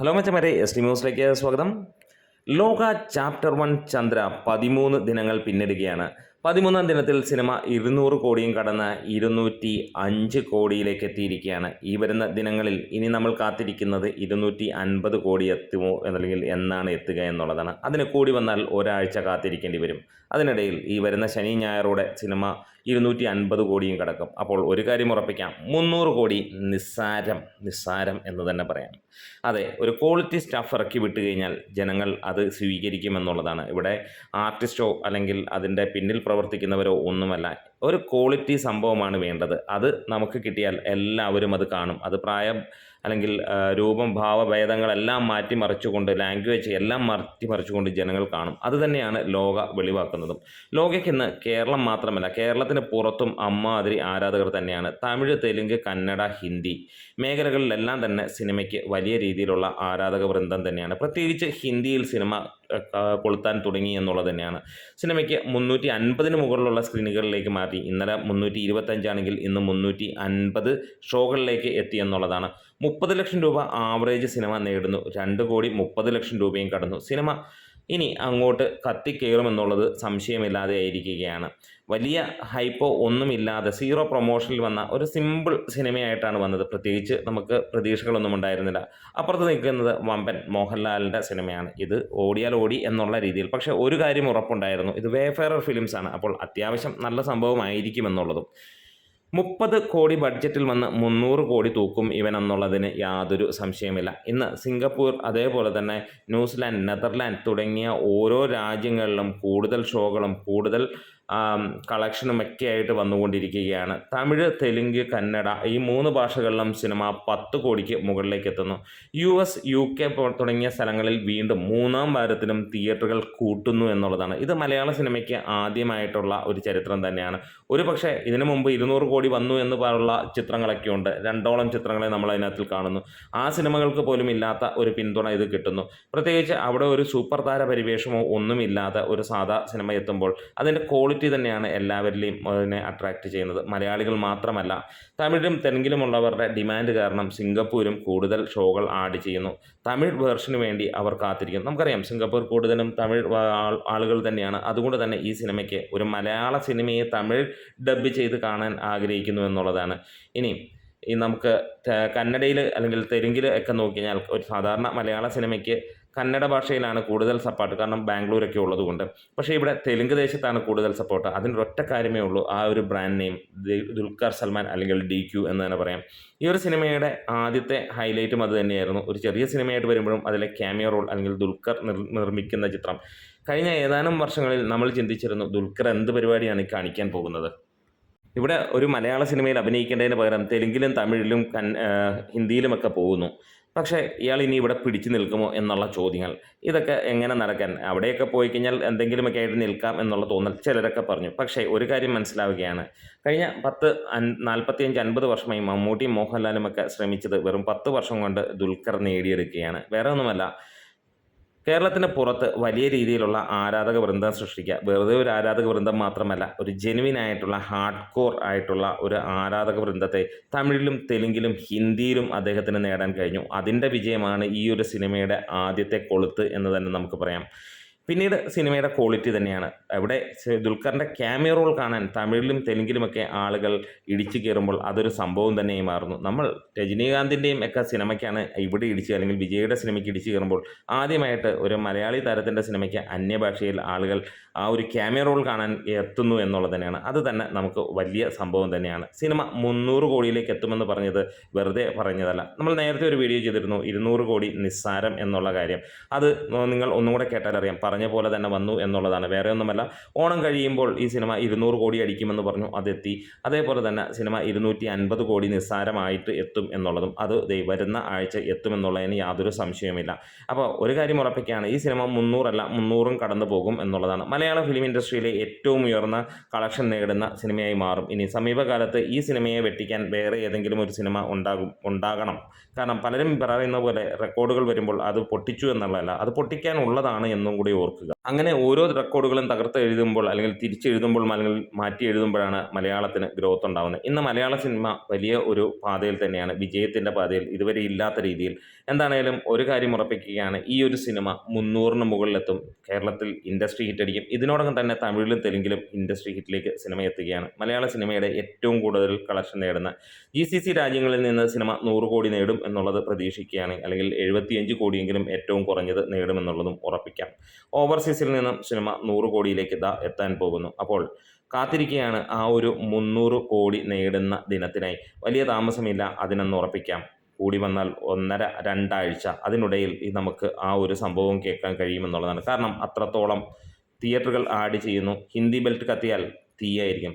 Hello മച്ചമാരെ S T ന്യൂസിലേക്ക് സ്വാഗതം. ലോക ചാപ്റ്റർ വൺ ചന്ദ്ര പതിമൂന്ന് ദിനങ്ങൾ പിന്നിടുകയാണ്. പതിമൂന്നാം ദിനത്തിൽ സിനിമ ഇരുന്നൂറ് കോടിയും കടന്ന് ഇരുന്നൂറ്റി അഞ്ച് കോടിയിലേക്ക് എത്തിയിരിക്കുകയാണ്. ഈ വരുന്ന ദിനങ്ങളിൽ ഇനി നമ്മൾ കാത്തിരിക്കുന്നത് ഇരുന്നൂറ്റി അൻപത് കോടി എത്തുമോ അല്ലെങ്കിൽ എന്നാണ് എത്തുക എന്നുള്ളതാണ്. അതിന് കൂടി വന്നാൽ ഒരാഴ്ച കാത്തിരിക്കേണ്ടി വരും. അതിനിടയിൽ ഈ വരുന്ന ശനി ഞായറോടെ സിനിമ ഇരുന്നൂറ്റി അൻപത് കോടിയും കിടക്കും. അപ്പോൾ ഒരു കാര്യം ഉറപ്പിക്കാം. മുന്നൂറ് കോടി നിസ്സാരം നിസ്സാരം എന്ന് തന്നെ പറയാം. അതെ ഒരു ക്വാളിറ്റി സ്റ്റാഫ് ഇറക്കി വിട്ട് കഴിഞ്ഞാൽ ജനങ്ങൾ അത് സ്വീകരിക്കുമെന്നുള്ളതാണ് ഇവിടെ ആർട്ടിസ്റ്റോ അല്ലെങ്കിൽ അതിന്റെ പിന്നിൽ പ്രവർത്തിക്കുന്നവരോ ഒന്നുമല്ല. ഒരു ക്വാളിറ്റി സംഭവമാണ് വേണ്ടത്. അത് നമുക്ക് കിട്ടിയാൽ എല്ലാവരും അത് കാണും. അത് പ്രായം അല്ലെങ്കിൽ രൂപം ഭാവഭേദങ്ങളെല്ലാം മാറ്റിമറിച്ചുകൊണ്ട് ലാംഗ്വേജ് എല്ലാം മാറ്റിമറിച്ചുകൊണ്ട് ജനങ്ങൾ കാണും. അതുതന്നെയാണ് ലോക വെളിവാക്കുന്നതും. ലോകയ്ക്ക് ഇന്ന് കേരളം മാത്രമല്ല കേരളത്തിന് പുറത്തും അമ്മാതിരി ആരാധകർ തന്നെയാണ്. തമിഴ് തെലുങ്ക് കന്നഡ ഹിന്ദി മേഖലകളിലെല്ലാം തന്നെ സിനിമയ്ക്ക് വലിയ രീതിയിലുള്ള ആരാധക വൃന്ദം തന്നെയാണ്. പ്രത്യേകിച്ച് ഹിന്ദിയിൽ സിനിമ കൊളുത്താൻ തുടങ്ങി എന്നുള്ളത് തന്നെയാണ്. സിനിമയ്ക്ക് മുന്നൂറ്റി അൻപതിന് മുകളിലുള്ള സ്ക്രീനുകളിലേക്ക് മാറ്റി. ഇന്നലെ മുന്നൂറ്റി ഇരുപത്തഞ്ചാണെങ്കിൽ ഇന്ന് മുന്നൂറ്റി അൻപത് ഷോകളിലേക്ക് എത്തി എന്നുള്ളതാണ്. മുപ്പത് ലക്ഷം രൂപ ആവറേജ് സിനിമ നേടുന്നു. രണ്ട് കോടി മുപ്പത് ലക്ഷം രൂപയും കടന്നു. സിനിമ ഇനി അങ്ങോട്ട് കത്തിക്കയറുമെന്നുള്ളത് സംശയമില്ലാതെ ആയിരിക്കുകയാണ്. വലിയ ഹൈപ്പോ ഒന്നുമില്ലാതെ സീറോ പ്രൊമോഷനിൽ വന്ന ഒരു സിമ്പിൾ സിനിമയായിട്ടാണ് വന്നത്. പ്രത്യേകിച്ച് നമുക്ക് പ്രതീക്ഷകളൊന്നും ഉണ്ടായിരുന്നില്ല. അപ്പുറത്ത് നിൽക്കുന്നത് വമ്പൻ മോഹൻലാലിന്റെ സിനിമയാണ്. ഇത് ഓടിയാൽ ഓടി എന്നുള്ള രീതിയിൽ. പക്ഷേ ഒരു കാര്യം ഉറപ്പുണ്ടായിരുന്നു. ഇത് വേഫെയർ ഫിലിംസ് ആണ്. അപ്പോൾ അത്യാവശ്യം നല്ല സംഭവമായിരിക്കുമെന്നുള്ളതും. മുപ്പത് കോടി ബഡ്ജറ്റിൽ വന്ന് മുന്നൂറ് കോടി തൂക്കും ഇവൻ എന്നുള്ളതിന് യാതൊരു സംശയമില്ല ഇന്ന് സിംഗപ്പൂർ അതേപോലെ തന്നെ ന്യൂസിലാൻഡ് നെതർലാൻഡ് തുടങ്ങിയ ഓരോ രാജ്യങ്ങളിലും കൂടുതൽ ഷോകളും കൂടുതൽ കളക്ഷനും ഒക്കെ ആയിട്ട് വന്നുകൊണ്ടിരിക്കുകയാണ്. തമിഴ് തെലുങ്ക് കന്നഡ ഈ മൂന്ന് ഭാഷകളിലും സിനിമ പത്ത് കോടിക്ക് മുകളിലേക്ക് എത്തുന്നു യു എസ് യു കെ തുടങ്ങിയ സ്ഥലങ്ങളിൽ വീണ്ടും മൂന്നാം വാരത്തിലും തിയേറ്ററുകൾ കൂട്ടുന്നു എന്നുള്ളതാണ്. ഇത് മലയാള സിനിമയ്ക്ക് ആദ്യമായിട്ടുള്ള ഒരു ചരിത്രം തന്നെയാണ്. ഒരു പക്ഷേ ഇതിനു മുമ്പ് ഇരുന്നൂറ് കോടി വന്നു എന്ന് പറയുള്ള ചിത്രങ്ങളൊക്കെ ഉണ്ട്. രണ്ടോളം ചിത്രങ്ങളെ നമ്മൾ അതിനകത്തിൽ കാണുന്നു. ആ സിനിമകൾക്ക് പോലും ഇല്ലാത്ത ഒരു പിന്തുണ ഇത് കിട്ടുന്നു. പ്രത്യേകിച്ച് അവിടെ ഒരു സൂപ്പർ താര പരിവേഷമോ ഒന്നുമില്ലാത്ത ഒരു സാധാ സിനിമ എത്തുമ്പോൾ അതിന്റെ ക്വാളിറ്റി തന്നെയാണ് എല്ലാവരിലെയും അതിനെ അട്രാക്റ്റ് ചെയ്യുന്നത്. മലയാളികൾ മാത്രമല്ല തമിഴും തെലുങ്കിലുമുള്ളവരുടെ ഡിമാൻഡ് കാരണം സിംഗപ്പൂരും കൂടുതൽ ഷോകൾ ആഡ് ചെയ്യുന്നു. തമിഴ് വേർഷന് വേണ്ടി അവർ കാത്തിരിക്കുന്നു. നമുക്കറിയാം സിംഗപ്പൂർ കൂടുതലും തമിഴ് ആളുകൾ തന്നെയാണ്. അതുകൊണ്ട് തന്നെ ഈ സിനിമയ്ക്ക് ഒരു മലയാള സിനിമയെ തമിഴ് ഡബ് ചെയ്ത് കാണാൻ ആഗ്രഹിക്കുന്നു എന്നുള്ളതാണ്. ഇനി ഈ നമുക്ക് കന്നഡയിൽ അല്ലെങ്കിൽ തെലുങ്കിൽ ഒക്കെ നോക്കിക്കഴിഞ്ഞാൽ ഒരു സാധാരണ മലയാള സിനിമയ്ക്ക് കന്നഡ ഭാഷയിലാണ് കൂടുതൽ സപ്പോർട്ട് കാരണം ബാംഗ്ലൂരൊക്കെ ഉള്ളതുകൊണ്ട്. പക്ഷേ ഇവിടെ തെലുങ്ക് ദേശത്താണ് കൂടുതൽ സപ്പോർട്ട് അതിന്റെ ഒറ്റ കാര്യമേ ഉള്ളൂ. ആ ഒരു ബ്രാൻഡ് നെയിം ദുൽഖർ സൽമാൻ അല്ലെങ്കിൽ ഡി ക്യു എന്ന് തന്നെ പറയാം. ഈ ഒരു സിനിമയുടെ ആദ്യത്തെ ഹൈലൈറ്റും അത് തന്നെയായിരുന്നു. ഒരു ചെറിയ സിനിമയായിട്ട് വരുമ്പോഴും അതിലെ ക്യാമിയോ റോൾ അല്ലെങ്കിൽ ദുൽഖർ നിർമ്മിക്കുന്ന ചിത്രം. കഴിഞ്ഞ ഏതാനും വർഷങ്ങളിൽ നമ്മൾ ചിന്തിച്ചിരുന്നു ദുൽഖർ എന്ത് പരിപാടിയാണ് കാണിക്കാൻ പോകുന്നത്. ഇവിടെ ഒരു മലയാള സിനിമയിൽ അഭിനയിക്കേണ്ടതിന് പകരം തെലുങ്കിലും തമിഴിലും കൻ ഹിന്ദിയിലുമൊക്കെ പോകുന്നു. പക്ഷേ ഇയാൾ ഇനി ഇവിടെ പിടിച്ചു നിൽക്കുമോ എന്നുള്ള ചോദ്യങ്ങൾ. ഇതൊക്കെ എങ്ങനെ നടക്കാൻ? അവിടെയൊക്കെ പോയി കഴിഞ്ഞാൽ എന്തെങ്കിലുമൊക്കെ ആയിട്ട് നിൽക്കാം എന്നുള്ള തോന്നൽ ചിലരൊക്കെ പറഞ്ഞു. പക്ഷേ ഒരു കാര്യം മനസ്സിലാവുകയാണ്. കഴിഞ്ഞ പത്ത് നാൽപ്പത്തിയഞ്ച് അൻപത് വർഷമായി മമ്മൂട്ടിയും മോഹൻലാലും ഒക്കെ ശ്രമിച്ചത് വെറും പത്ത് വർഷം കൊണ്ട് ദുൽഖർ നേടിയെടുക്കുകയാണ്. വേറെ ഒന്നുമല്ല കേരളത്തിന് പുറത്ത് വലിയ രീതിയിലുള്ള ആരാധക വൃന്ദം സൃഷ്ടിക്കുക. വെറുതെ ഒരു ആരാധക വൃന്ദം മാത്രമല്ല ഒരു ജെനുവിൻ ആയിട്ടുള്ള ഹാർഡ് കോർ ആയിട്ടുള്ള ഒരു ആരാധക വൃന്ദത്തെ തമിഴിലും തെലുങ്കിലും ഹിന്ദിയിലും അദ്ദേഹത്തിന് നേടാൻ കഴിഞ്ഞു. അതിന്റെ വിജയമാണ് ഈ ഒരു സിനിമയുടെ ആദ്യത്തെ കൊളുത്ത് എന്ന് തന്നെ നമുക്ക് പറയാം. പിന്നീട് സിനിമയുടെ ക്വാളിറ്റി തന്നെയാണ്. അവിടെ ദുൽഖറിന്റെ ക്യാമിയ റോൾ കാണാൻ തമിഴിലും തെലുങ്കിലുമൊക്കെ ആളുകൾ ഇടിച്ചു കയറുമ്പോൾ അതൊരു സംഭവം തന്നെയായി മാറുന്നു. നമ്മൾ രജനീകാന്തിന്റെയും ഒക്കെ സിനിമയ്ക്കാണ് ഇവിടെ ഇടിച്ച് അല്ലെങ്കിൽ വിജയുടെ സിനിമയ്ക്ക് ഇടിച്ചു കയറുമ്പോൾ ആദ്യമായിട്ട് ഒരു മലയാളി താരത്തിന്റെ സിനിമയ്ക്ക് അന്യഭാഷയിൽ ആളുകൾ ആ ഒരു ക്യാമിയ റോൾ കാണാൻ എത്തുന്നു എന്നുള്ളത് തന്നെയാണ്. അത് തന്നെ നമുക്ക് വലിയ സംഭവം തന്നെയാണ്. സിനിമ മുന്നൂറ് കോടിയിലേക്ക് എത്തുമെന്ന് പറഞ്ഞത് വെറുതെ പറഞ്ഞതല്ല. നമ്മൾ നേരത്തെ ഒരു വീഡിയോ ചെയ്തിരുന്നു ഇരുന്നൂറ് കോടി നിസ്സാരം എന്നുള്ള കാര്യം. അത് നിങ്ങൾ ഒന്നും കൂടെ കേട്ടാൽ അറിയാം. പറഞ്ഞ പോലെ തന്നെ വന്നു എന്നുള്ളതാണ്. വേറെ ഒന്നുമല്ല. ഓണം കഴിയുമ്പോൾ ഈ സിനിമ ഇരുന്നൂറ് കോടി അടിക്കുമെന്ന് പറഞ്ഞു അതെത്തി. അതേപോലെ തന്നെ സിനിമ ഇരുന്നൂറ്റി അൻപത് കോടി നിസ്സാരമായിട്ട് എത്തും എന്നുള്ളതും അത് വരുന്ന ആഴ്ച എത്തുമെന്നുള്ളതിന് യാതൊരു സംശയവുമില്ല. അപ്പോൾ ഒരു കാര്യം ഉറപ്പിക്കുകയാണ്. ഈ സിനിമ മുന്നൂറല്ല മുന്നൂറും കടന്നു പോകും എന്നുള്ളതാണ്. മലയാള ഫിലിം ഇൻഡസ്ട്രിയിലെ ഏറ്റവും ഉയർന്ന കളക്ഷൻ നേടുന്ന സിനിമയായി മാറും. ഇനി സമീപകാലത്ത് ഈ സിനിമയെ വെട്ടിക്കാൻ വേറെ ഏതെങ്കിലും ഒരു സിനിമ ഉണ്ടാകും ഉണ്ടാകണം. കാരണം പലരും പറയുന്ന പോലെ റെക്കോർഡുകൾ വരുമ്പോൾ അത് പൊട്ടിച്ചു എന്നുള്ളതല്ല. അത് പൊട്ടിക്കാനുള്ളതാണ് എന്നും കൂടി ഓർക്കുക. അങ്ങനെ ഓരോ റെക്കോർഡുകളും തകർത്ത് എഴുതുമ്പോൾ അല്ലെങ്കിൽ തിരിച്ചെഴുതുമ്പോൾ അല്ലെങ്കിൽ മാറ്റി എഴുതുമ്പോഴാണ് മലയാളത്തിന് ഗ്രോത്ത് ഉണ്ടാകുന്നത് ഇന്ന് മലയാള സിനിമ വലിയ ഒരു പാതയിൽ തന്നെയാണ്. വിജയത്തിന്റെ പാതയിൽ ഇതുവരെ ഇല്ലാത്ത രീതിയിൽ. എന്താണേലും ഒരു കാര്യം ഉറപ്പിക്കുകയാണ് ഈ ഒരു സിനിമ മുന്നൂറിന് മുകളിലെത്തും. കേരളത്തിൽ ഇൻഡസ്ട്രി ഹിറ്റ് അടിക്കും. ഇതിനോടകം തന്നെ തമിഴിലും തെലുങ്കിലും ഇൻഡസ്ട്രി ഹിറ്റിലേക്ക് സിനിമ എത്തുകയാണ്. മലയാള സിനിമയുടെ ഏറ്റവും കൂടുതൽ കളക്ഷൻ നേടുന്ന ജി സി സി രാജ്യങ്ങളിൽ നിന്ന് സിനിമ നൂറ് കോടി നേടും എന്നുള്ളത് പ്രതീക്ഷിക്കുകയാണ് അല്ലെങ്കിൽ എഴുപത്തിയഞ്ച് കോടിയെങ്കിലും ഏറ്റവും കുറഞ്ഞത് നേടുമെന്നുള്ളതും ഉറപ്പിക്കാം. ഓവർസീസിൽ നിന്നും സിനിമ നൂറ് കോടിയിലേക്ക് ഇതാ എത്താൻ പോകുന്നു. അപ്പോൾ കാത്തിരിക്കുകയാണ് ആ ഒരു മുന്നൂറ് കോടി നേടുന്ന ദിനത്തിനായി. വലിയ താമസമില്ല അതിനൊന്ന് ഉറപ്പിക്കാം. കൂടി വന്നാൽ ഒന്നര രണ്ടാഴ്ച അതിനിടയിൽ നമുക്ക് ആ ഒരു സംഭവം കേൾക്കാൻ കഴിയുമെന്നുള്ളതാണ്. കാരണം അത്രത്തോളം തിയേറ്ററുകൾ ആഡ് ചെയ്യുന്നു. ഹിന്ദി ബെൽറ്റ് കത്തിയാൽ തീയായിരിക്കും.